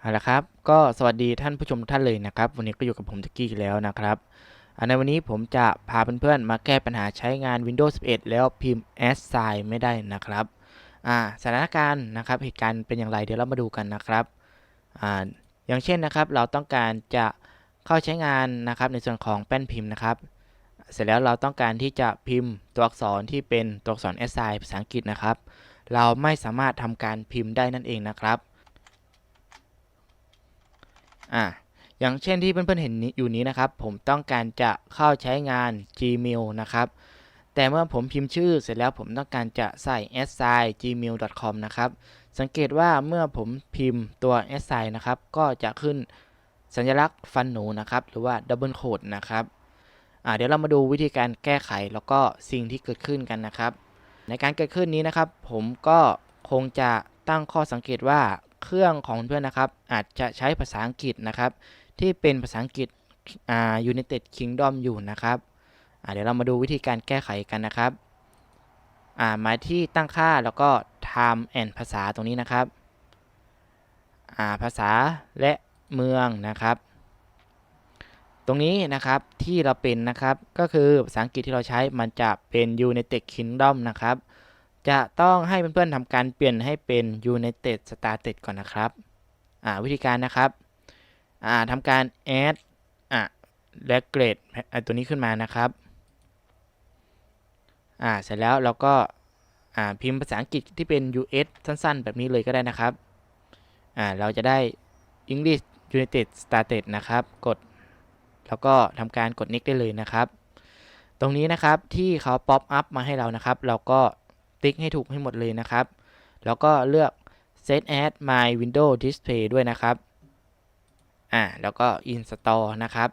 เอาละครับ ก็สวัสดีท่านผู้ชมท่านเลยนะครับ วันนี้ก็อยู่กับผมตะกี้อีกแล้วนะครับในวันนี้ผมจะพาเพื่อนๆ มาแก้ปัญหาใช้งาน Windows 11 แล้วพิมพ์ assign ไม่ได้นะครับอ่าสถานการณ์นะครับเหตุการณ์เป็นอย่างไรเดี๋ยวเรามาดูกันนะครับอ่าอย่างเช่นนะครับ เราต้องการจะเข้าใช้งานนะครับในส่วนของแป้นพิมพ์นะครับ เสร็จแล้วเราต้องการที่จะพิมพ์ตัวอักษรที่เป็นตัวอักษร assign ภาษาอังกฤษนะครับ เราไม่สามารถทำการพิมพ์ได้นั่นเองนะครับ อ่าอย่างเช่นที่เพื่อนๆเห็นอยู่นี้นะครับ ผมต้องการจะเข้าใช้งาน Gmail นะครับ แต่เมื่อผมพิมพ์ชื่อเสร็จแล้วผมต้องการจะใส่ s i gmail.com นะครับ สังเกตว่าเมื่อผมพิมพ์ตัว s i นะครับ ก็จะขึ้นสัญลักษณ์ฟันหนูนะครับ หรือว่า double quote นะครับเดี๋ยวเรามาดูวิธีการแก้ไขแล้วก็สิ่งที่เกิดขึ้นกันนะครับ ในการเกิดขึ้นนี้นะครับ ผมก็คงจะตั้งข้อสังเกตว่า เครื่องของเพื่อนนะครับ อาจจะใช้ภาษาอังกฤษนะครับ ที่เป็นภาษาอังกฤษอ่า United Kingdom อยู่นะครับเดี๋ยวเรามาดูวิธีการแก้ไขกันนะครับอ่ามาที่ตั้งค่าแล้วก็ time and ภาษาตรงนี้นะครับอ่าภาษาและเมืองนะครับ ตรงนี้นะครับที่เราเป็นนะครับก็คือภาษาอังกฤษที่เราใช้มันจะเป็น United Kingdom นะครับ จะต้องให้เพื่อนๆทำการเปลี่ยนให้เป็น United States ก่อนนะครับอ่าวิธีการนะครับอ่าทำการ add อะและเกรดตัวนี้ขึ้นมานะครับอ่าเสร็จแล้วเราก็อ่าพิมพ์ภาษาอังกฤษที่เป็น US สั้นๆ แบบนี้เลยก็ได้นะครับอ่าเราจะได้ English United States นะครับ กด แล้วก็ทำการกด next ได้เลยนะครับ ตรงนี้นะครับที่เขา pop up มาให้เรานะครับ เราก็ ติ๊กให้ถูกให้หมดเลยนะครับ แล้วก็เลือก set as my window display ด้วยนะครับ อ่า แล้วก็ install นะครับ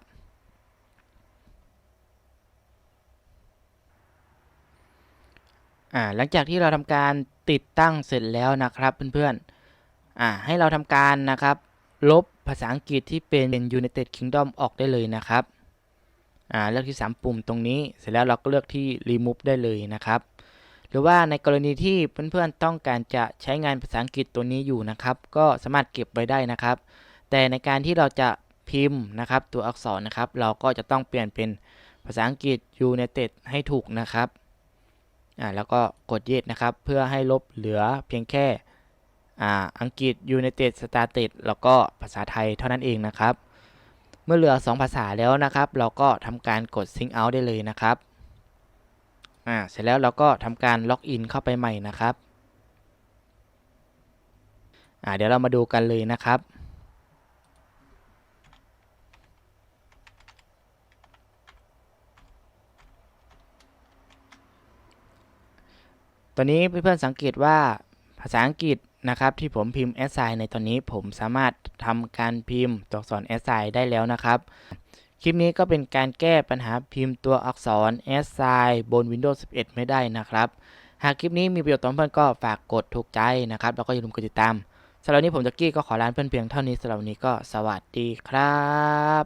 อ่า หลังจากที่เราทำการติดตั้งเสร็จแล้วนะครับเพื่อนๆ อ่า ให้เราทำการนะครับ ลบภาษาอังกฤษที่เป็น United Kingdom ออกได้เลยนะครับ อ่า เลือกที่ 3 ปุ่มตรงนี้ เสร็จแล้วเราก็เลือกที่ remove ได้เลยนะครับ รือว่าในกรณีที่เพื่อนๆต้องการจะใช้งานภาษาอังกฤษตัวนี้อยู่นะครับ ก็สามารถเก็บไว้ได้นะครับ แต่ในการที่เราจะพิมพ์นะครับ ตัวอักษรนะครับ เราก็จะต้องเปลี่ยนเป็นภาษาอังกฤษ United ให้ถูกนะครับอ่าแล้วก็กด yes นะครับ เพื่อให้ลบเหลือเพียงแค่อ่าอังกฤษ United States แล้วก็ภาษาไทยเท่านั้นเองนะครับ เมื่อเหลือ 2 ภาษาแล้วนะครับ เราก็ทำการกด sync out ได้เลยนะครับ อ่าเสร็จแล้วเราก็ทำการล็อกอินเข้าไปใหม่นะครับอ่าเดี๋ยวเรามาดูกันเลยนะครับตอนนี้เพื่อนๆสังเกตว่าภาษาอังกฤษนะครับที่ผมพิมพ์ s i g n ในตอนนี้ผมสามารถทำการพิมพ์ตัวอักษร assign ได้แล้วนะครับ คลิปนี้ก็เป็นการแก้ปัญหาพิมพ์ตัวอักษร S s i g n บน Windows 11 ไม่ได้นะครับ หากคลิปนี้มีประโยชน์ต่อเพื่อนก็ฝากกดถูกใจนะครับ แล้วก็อย่าลืมกดติดตามสำหรับวันนี้ผมจักกี้ก็ขอลาเพื่อนเพียงเท่านี้สำหรับวันนี้ก็สวัสดีครับ